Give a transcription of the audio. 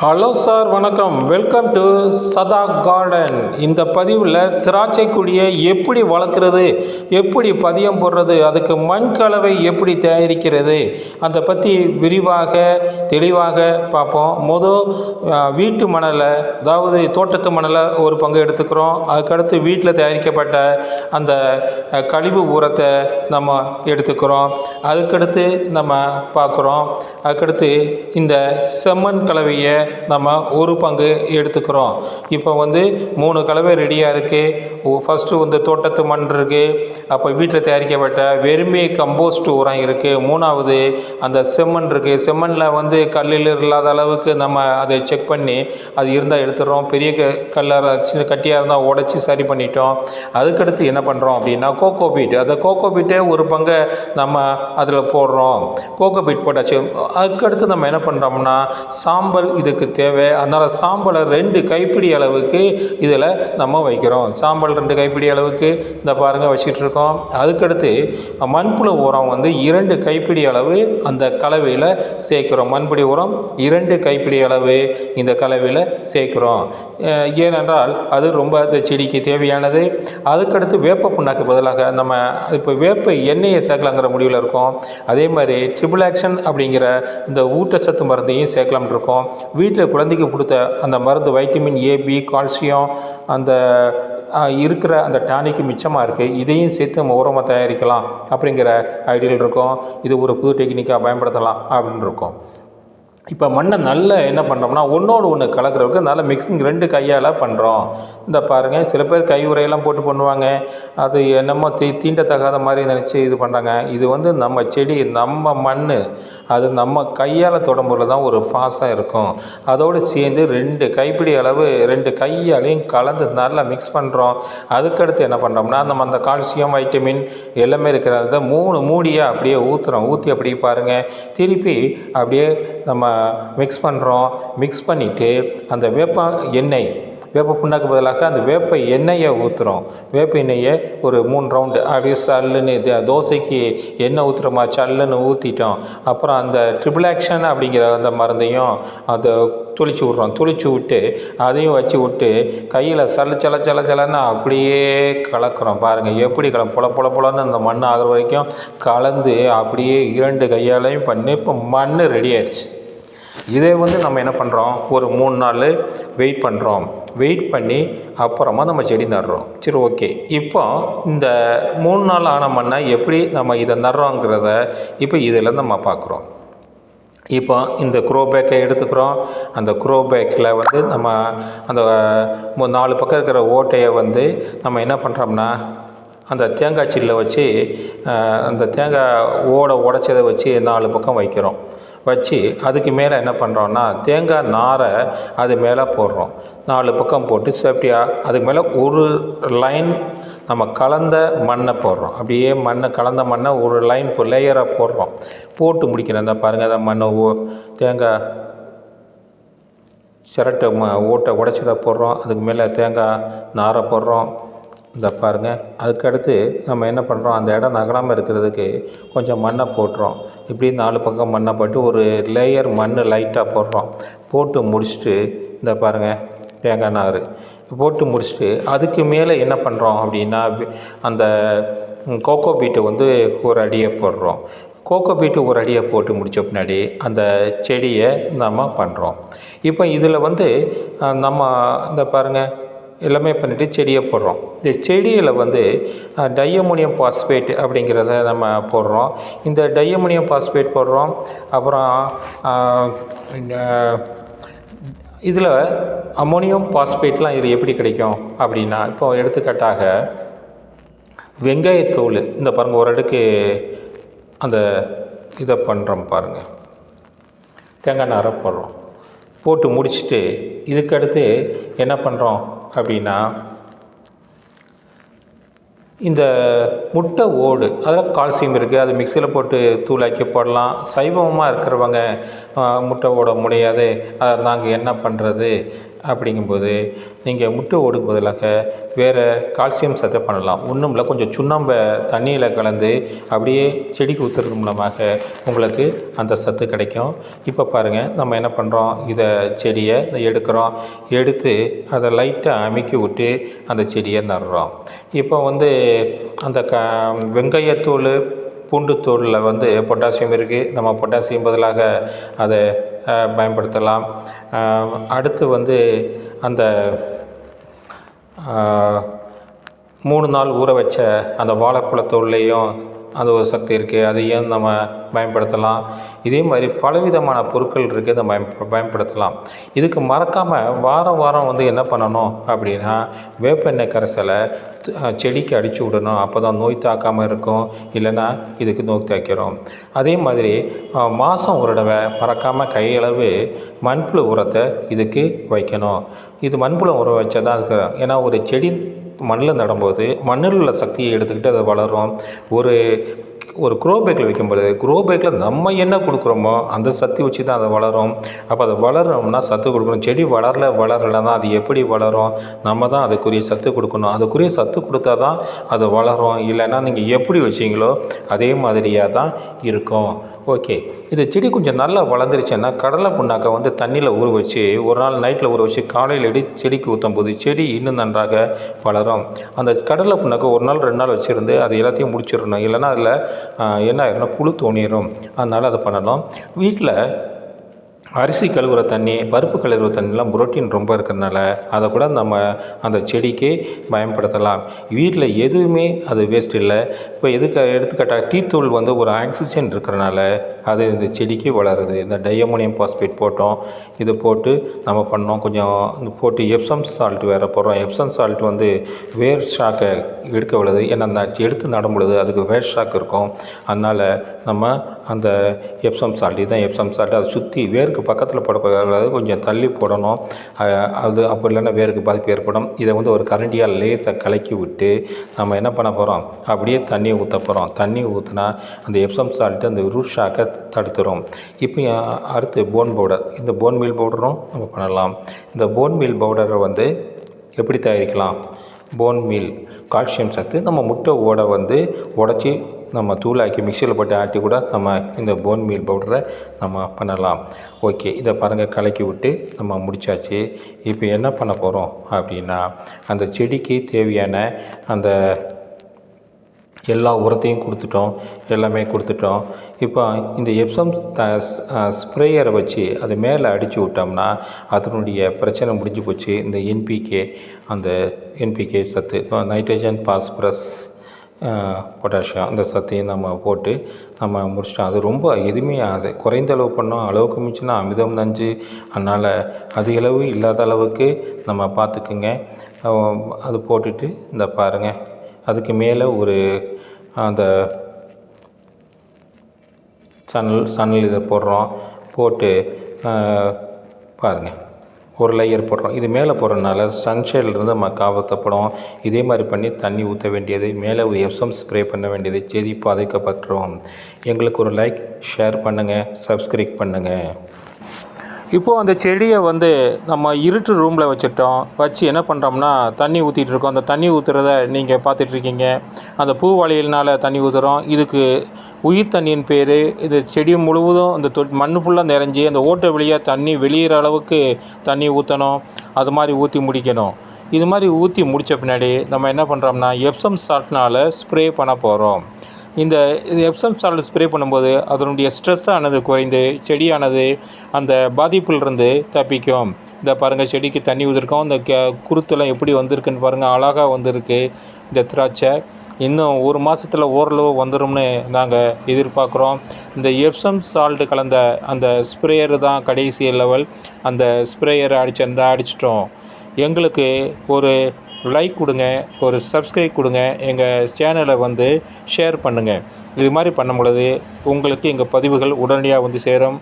Hello sir வணக்கம். Welcome to சதா garden இந்த பதிவில் திராட்சை கொடியை எப்படி வளர்க்குறது எப்படி பதியம் போடுறது அதுக்கு மண் கலவை எப்படி தயாரிக்கிறது அதை பற்றி விரிவாக தெளிவாக பார்ப்போம். மொதல் வீட்டு மணலை அதாவது தோட்டத்து மணலை ஒரு பங்கு எடுத்துக்கிறோம். அதுக்கடுத்து வீட்டில் தயாரிக்கப்பட்ட அந்த கழிவு உரத்தை நம்ம எடுத்துக்கிறோம். அதுக்கடுத்து நம்ம பார்க்குறோம். அதுக்கடுத்து இந்த செம்மண் கலவையை நம்ம ஒரு பங்கு எடுத்துக்கிறோம். இப்போ வந்து மூணு கலவை ரெடியாக இருக்குது ஃபஸ்ட்டு வந்து தோட்டத்து மண் இருக்குது அப்போ வீட்டில் தயாரிக்கப்பட்ட வெறுமை கம்போஸ்ட் உரம் இருக்குது மூணாவது அந்த செம்மண் இருக்குது செம்மண்ணில் வந்து கல்லில் இல்லாத அளவுக்கு நம்ம அதை செக் பண்ணி அது இருந்தால் எடுத்துடுறோம். பெரிய க கல்லாக சின்ன கட்டியாக இருந்தால் உடச்சி சரி பண்ணிட்டோம். அதுக்கடுத்து என்ன பண்ணுறோம் அப்படின்னா கோகோ பீட் அந்த கோகோ பீட்டே ஒரு பங்கை நம்ம அதில் போடுறோம். கோகோ பீட் போட்டாச்சு. அதுக்கடுத்து நம்ம என்ன பண்ணுறோம்னா சாம்பல் இதுக்கு தேவை. அதனால் சாம்பலை ரெண்டு கைப்பிடி அளவுக்கு இதில் நம்ம வைக்கிறோம். சாம்பல் ரெண்டு கைப்பிடி அளவுக்கு இந்த பாருங்கள் வச்சிட்டு இருக்கோம் அதுக்கடுத்து மண்புழு உரம் வந்து இரண்டு கைப்பிடி அளவு அந்த கலவையில் சேர்க்கிறோம். மண்புடி உரம் இரண்டு கைப்பிடி அளவு இந்த கலவையில் சேர்க்குறோம். ஏனென்றால் அது ரொம்ப இந்த செடிக்கு தேவையானது. அதுக்கடுத்து வேப்ப புண்ணாக்கு பதிலாக நம்ம இப்போ வேப்ப எண்ணெயை சேர்க்கலாங்கிற முடிவில் இருக்கோம். அதே மாதிரி ட்ரிபிள் ஆக்ஷன் அப்படிங்கிற இந்த ஊட்டச்சத்து மருந்தையும் சேர்க்கலாம்னு இருக்கோம். வீட்டில் குழந்தைக்கு கொடுத்த அந்த மருந்து வைட்டமின் ஏ பி கால்சியம் அந்த இருக்கிற அந்த டானிக்கு மிச்சமாக இருக்குது இதையும் சேர்த்து நம்ம உரமாக தயாரிக்கலாம் அப்படிங்கிற ஐடியில் இருக்கோம். இது ஒரு புது டெக்னிக்காக பயன்படுத்தலாம் அப்படின்னு இருக்கோம். இப்போ மண்ணை நல்லா என்ன பண்ணுறோம்னா ஒன்றோடு ஒன்று கலக்கிறதுக்கு நல்ல மிக்சிங் ரெண்டு கையால் பண்ணுறோம் இந்த பாருங்கள் சில பேர் கை உரையெல்லாம் போட்டு பண்ணுவாங்க. அது என்னமோ தீ தீண்டத்தகாத மாதிரி நினச்சி இது பண்ணுறாங்க இது வந்து நம்ம செடி நம்ம மண் அது நம்ம கையால் தொடம்புல தான் ஒரு பாசம் இருக்கும். அதோடு சேர்ந்து ரெண்டு கைப்பிடி அளவு ரெண்டு கையாலையும் கலந்து நல்லா மிக்ஸ் பண்ணுறோம் அதுக்கடுத்து என்ன பண்ணுறோம்னா நம்ம அந்த கால்சியம் வைட்டமின் எல்லாமே இருக்கிறத மூணு மூடியாக அப்படியே ஊற்றுறோம் ஊற்றி அப்படியே பாருங்கள் திருப்பி அப்படியே நம்ம மிக்ஸ் பண்ணுறோம் மிக்ஸ் பண்ணிவிட்டு அந்த வேப்ப எண்ணெய் வேப்ப புண்ணாக்கு பதிலாக அந்த வேப்ப எண்ணெயை ஊற்றுறோம் வேப்ப எண்ணெயை ஒரு மூணு ரவுண்டு அப்படியே சல்லுன்னு தோசைக்கு எண்ணெய் ஊற்றுறோமா சல்லுன்னு ஊற்றிட்டோம் அப்புறம் அந்த ட்ரிபிள் ஆக்ஷன் அப்படிங்கிற அந்த மருந்தையும் அதை துளிச்சு விட்றோம். துளிச்சு விட்டு அதையும் வச்சு விட்டு கையில் சல சல சல சலன்னு அப்படியே கலக்கிறோம். பாருங்கள் எப்படி கல பொல பொல பொலன்னு அந்த மண் ஆகிற வரைக்கும் கலந்து அப்படியே இரண்டு கையாலையும் பண்ணி இப்போ மண் ரெடி ஆயிடுச்சு. இதை வந்து நம்ம என்ன பண்ணுறோம் ஒரு மூணு நாள் வெயிட் பண்ணுறோம் வெயிட் பண்ணி அப்புறமா நம்ம செடி நடுறோம். சரி ஓகே இப்போ இந்த மூணு நாள் ஆன மண்ணை எப்படி நம்ம இதை நடுறோங்கிறத இப்போ இதில் நம்ம பார்க்குறோம். இப்போ இந்த க்ரோ பேக்கை எடுத்துக்கிறோம். அந்த க்ரோ பேக்கில் வந்து நம்ம அந்த நாலு பக்கம் இருக்கிற ஓட்டையை வந்து நம்ம என்ன பண்ணுறோம்னா அந்த தேங்காய் சில்லை வச்சு அந்த தேங்காய் ஓடை உடச்சதை வச்சு நாலு பக்கம் வைக்கிறோம். வச்சு அதுக்கு மேலே என்ன பண்ணுறோன்னா தேங்காய் நாரை அது மேலே போடுறோம். நாலு பக்கம் போட்டு சேஃப்டியாக அதுக்கு மேலே ஒரு லைன் நம்ம கலந்த மண்ணை போடுறோம். அப்படியே மண்ணை கலந்த மண்ணை ஒரு லைன் இப்போ லேயராக போடுறோம். போட்டு முடிக்கணும். இந்த பாருங்கள் அந்த மண்ணை ஓ தேங்காய் சிரட்டை ம ஓட்டை உடச்சதை போடுறோம். அதுக்கு மேலே தேங்காய் நாரை போடுறோம். இந்த பாருங்கள் அதுக்கடுத்து நம்ம என்ன பண்ணுறோம் அந்த இடம் நகராமல் இருக்கிறதுக்கு கொஞ்சம் மண்ணை போட்டுறோம். இப்படி நாலு பக்கம் மண்ணை போட்டு ஒரு லேயர் மண் லைட்டாக போடுறோம். போட்டு முடிச்சுட்டு இந்த பாருங்கள் தேங்காய் நார். போட்டு முடிச்சுட்டு அதுக்கு மேலே என்ன பண்ணுறோம் அப்படின்னா அந்த கோகோ பீட்டை வந்து ஒரு அடியை போடுறோம். கோகோ பீட்டு ஒரு அடியை போட்டு முடித்த பின்னாடி அந்த செடியை நம்ம பண்ணுறோம் இப்போ இதில் வந்து நம்ம இந்த பாருங்கள் எல்லாமே பண்ணிவிட்டு செடியை போடுறோம். இந்த செடியில் வந்து டையமோனியம் பாஸ்பேட் அப்படிங்கிறத நம்ம போடுறோம். இந்த டையமோனியம் பாஸ்பேட் போடுறோம். அப்புறம் இந்த இதில் அமோனியம் பாஸ்பேட்லாம் இது எப்படி கிடைக்கும் அப்படின்னா இப்போ எடுத்துக்காட்டாக வெங்காயத்தூள் இந்த பாருங்கள் ஒரு அடுக்கு அந்த இதை பண்ணுறோம் பாருங்கள் தேங்காய் நாரை போடுறோம். போட்டு முடிச்சுட்டு இதுக்கடுத்து என்ன பண்ணுறோம் அப்படின்னா இந்த முட்டை ஓடு அதில் கால்சியம் இருக்குது அது மிக்சியில் போட்டு தூளாக்கி போடலாம். சைவமாக இருக்கிறவங்க முட்டை ஓட முடியாது. அதை நாங்கள் என்ன பண்ணுறது அப்படிங்கும்போது நீங்கள் முட்டை ஓடுக்கு பதிலாக வேறு கால்சியம் சத்தை பண்ணலாம். ஒன்றும் இல்லை கொஞ்சம் சுண்ணாம்பை தண்ணியில் கலந்து அப்படியே செடிக்கு ஊற்றுறது மூலமாக உங்களுக்கு அந்த சத்து கிடைக்கும். இப்போ பாருங்கள் நம்ம என்ன பண்ணுறோம் இதை செடியை எடுக்கிறோம். எடுத்து அதை லைட்டாக அமுக்கி விட்டு அந்த செடியை நடுறோம். இப்போ வந்து அந்த க வெங்காயத்தூள் பூண்டுத்தூளில் வந்து பொட்டாசியம் இருக்குது நம்ம பொட்டாசியம் பதிலாக அதை பயன்படுத்தலாம். அடுத்து வந்து அந்த மூணு நாள் ஊற வச்ச அந்த வாழைப்பழத்தூள்லேயும் அது ஒரு சக்தி இருக்குது அதையும் நம்ம பயன்படுத்தலாம். இதே மாதிரி பலவிதமான பொருட்கள் இருக்குது நம்ம பயன் பயன்படுத்தலாம். இதுக்கு மறக்காமல் வாரம் வாரம் வந்து என்ன பண்ணணும் அப்படின்னா வேப்பெண்ணெய் கரைசலை செடிக்கு அடித்து விடணும். அப்போ தான் நோய் தாக்காமல் இருக்கும். இல்லைன்னா இதுக்கு நோய் தாக்கிறோம். அதே மாதிரி மாதம் ஒரு தடவை மறக்காமல் கையளவு மண்புழு உரத்தை இதுக்கு வைக்கணும். இது மண்புழு உரம் வச்சா தான் இருக்கு ஏன்னா ஒரு செடி மண்ணில் நடும்போது மண்ணில் உள்ள சக்தியை எடுத்துக்கிட்டு அது வளரும் ஒரு ஒரு க்ரோ பேக்கில் வைக்கும்போது க்ரோ பேக்கில் நம்ம என்ன கொடுக்குறோமோ அந்த சத்து வச்சு தான் அதை வளரும். அப்போ அதை வளரணும்னா சத்து கொடுக்கணும். செடி வளரல வளரலைன்னா அது எப்படி வளரும்? நம்ம தான் அதுக்குரிய சத்து கொடுக்கணும். அதுக்குரிய சத்து கொடுத்தா தான் அது வளரும். இல்லைன்னா நீங்கள் எப்படி வச்சீங்களோ அதே மாதிரியாக தான் இருக்கும். ஓகே இது செடி கொஞ்சம் நல்லா வளர்ந்துருச்சுன்னா கடலை புண்ணாக்கை வந்து தண்ணியில் ஊற வச்சு ஒரு நாள் நைட்டில் ஊற வச்சு காலையில் எடி செடிக்கு ஊற்றும் போது செடி இன்னும் நன்றாக வளரும். அந்த கடலை புண்ணாக்கை ஒரு நாள் ரெண்டு நாள் வச்சுருந்து அது எல்லாத்தையும் முடிச்சிடணும். இல்லைன்னா அதில் என்ன ஆயிரும்னா புழு தோணிடும் அதனால் அதை பண்ணலாம். வீட்டில் அரிசி கழுவுற தண்ணி பருப்பு கழுவுற தண்ணிலாம் புரோட்டீன் ரொம்ப இருக்கிறதுனால அதை கூட நம்ம அந்த செடிக்கே பயன்படுத்தலாம். வீட்டில் எதுவுமே அது வேஸ்ட் இல்லை. இப்போ எதுக்கு எடுத்துக்காட்டாக டீ தூள் வந்து ஒரு ஆக்சிஜன் இருக்கிறனால அது இந்த செடிக்கு வளருது. இந்த டையமோனியம் பாஸ்பேட் போட்டோம் இது போட்டு நம்ம பண்ணோம். கொஞ்சம் இந்த போட்டு எப்சம் சால்ட் வேறு போடுறோம். எப்சம் சால்ட் வந்து வேர் ஷாக்கை எடுக்க விழுது ஏன்னா அந்த எடுத்து நடும் பொழுது அதுக்கு வேர் ஷாக் இருக்கும். அதனால் நம்ம அந்த எப்சம் சால்ட் இதுதான் எப்சம் சால்ட் அதை சுற்றி வேருக்கு பக்கத்தில் போடக்கூடாது. கொஞ்சம் தள்ளி போடணும். அது அப்போ இல்லைன்னா வேருக்கு பாதிப்பு ஏற்படும். இதை வந்து ஒரு கரண்டியால் லேசாக கலக்கி விட்டு நம்ம என்ன பண்ண போகிறோம் அப்படியே தண்ணி ஊற்ற போகிறோம் தண்ணி ஊற்றினா அந்த எப்சம் சால்ட்டு அந்த ரூட் ஷாக்கை தடுத்துரும். இப்போ அடுத்து போன் பவுடர் இந்த போன் மீல் பவுடரும் நம்ம பண்ணலாம். இந்த போன் மீல் பவுடரை வந்து எப்படி தயாரிக்கலாம்? போன் மீல் கால்சியம் சத்து. நம்ம முட்டை ஓடை வந்து உடச்சி நம்ம தூளாக்கி மிக்சியில் போட்டு ஆட்டி கூட நம்ம இந்த போன் மீல் பவுடரை நம்ம பண்ணலாம். ஓகே இதை பாருங்கள் கலக்கி விட்டு நம்ம முடிச்சாச்சு. இப்போ என்ன பண்ண போகிறோம் அப்படின்னா அந்த செடிக்கு தேவையான அந்த எல்லா உரத்தையும் கொடுத்துட்டோம். எல்லாமே கொடுத்துட்டோம். இப்போ இந்த எப்சம் ஸ்ப்ரேயரை வச்சு அது மேலே அடித்து விட்டோம்னா அதனுடைய பிரச்சனை முடிஞ்சு போச்சு. இந்த என்பிகே அந்த என்பிகே சத்து இப்போ நைட்ரஜன் பாஸ்பரஸ் பொட்டாசியம் அந்த சத்தையும் நம்ம போட்டு நம்ம முடிச்சிட்டோம். அது ரொம்ப எதுவுமே அது குறைந்த அளவு பண்ணோம். அளவுக்கு மிஞ்சினா அமிதம் நஞ்சு. அதனால் அதிக அளவு இல்லாத அளவுக்கு நம்ம பார்த்துக்குங்க. அது போட்டுட்டு இந்த பாருங்கள் அதுக்கு மேலே ஒரு அந்த சன்னல் சன்னல் இதை போடுறோம். போட்டு பாருங்கள் ஒரு லேயர் போடுறோம். இது மேலே போடுறதுனால சன்ஷைட்லேருந்து நம்ம காபத்தப்படும் இதே மாதிரி பண்ணி தண்ணி ஊற்ற வேண்டியது மேலே ஒரு எஃப்எம் ஸ்ப்ரே பண்ண வேண்டியது செடி பாதிக்கப்பட்டுரும் எங்களுக்கு ஒரு லைக் ஷேர் பண்ணுங்கள் சப்ஸ்கிரைப் பண்ணுங்கள் இப்போது அந்த செடியை வந்து நம்ம இருட்டு ரூமில் வச்சுட்டோம் வச்சு என்ன பண்ணுறோம்னா தண்ணி ஊற்றிட்டுருக்கோம் அந்த தண்ணி ஊற்றுறத நீங்கள் பார்த்துட்ருக்கீங்க அந்த பூ வளையல்னால் தண்ணி ஊற்றுறோம் இதுக்கு உயிர் தண்ணியின் பேர். இது செடி முழுவதும் அந்த தொ மண் ஃபுல்லாக நிறைஞ்சி அந்த ஓட்டை வழியாக தண்ணி வெளியிற அளவுக்கு தண்ணி ஊற்றணும் அது மாதிரி ஊற்றி முடிக்கணும். இது மாதிரி ஊற்றி முடித்த பின்னாடி நம்ம என்ன பண்ணுறோம்னா எப்சம் சால்ட்னால் ஸ்ப்ரே பண்ண போகிறோம் இந்த இது எப்சம் சால்ட் ஸ்ப்ரே பண்ணும்போது அதனுடைய ஸ்ட்ரெஸ் ஆனது குறைந்து செடியானது அந்த பாதிப்பிலிருந்து தப்பிக்கும். இந்த பாருங்கள் செடிக்கு தண்ணி ஊதிருக்கோம் இந்த க குருத்தெல்லாம் எப்படி வந்திருக்குன்னு பாருங்கள் அழகாக வந்திருக்கு இந்த திராட்சை. இன்னும் ஒரு மாதத்தில் ஓரளவு வந்துடும்னு நாங்கள் எதிர்பார்க்குறோம். இந்த எப்சம் சால்ட் கலந்த அந்த ஸ்ப்ரேயர் தான் கடைசி லெவல் அந்த ஸ்ப்ரேயரை அடிச்சிருந்தா அடிச்சிட்டோம். எங்களுக்கு ஒரு லைக் கொடுங்க ஒரு சப்ஸ்கிரைப் கொடுங்க எங்கள் சேனலை வந்து ஷேர் பண்ணுங்கள் இது மாதிரி பண்ணும் பொழுது உங்களுக்கு எங்கள் பதிவுகள் உடனடியாக வந்து சேரும்.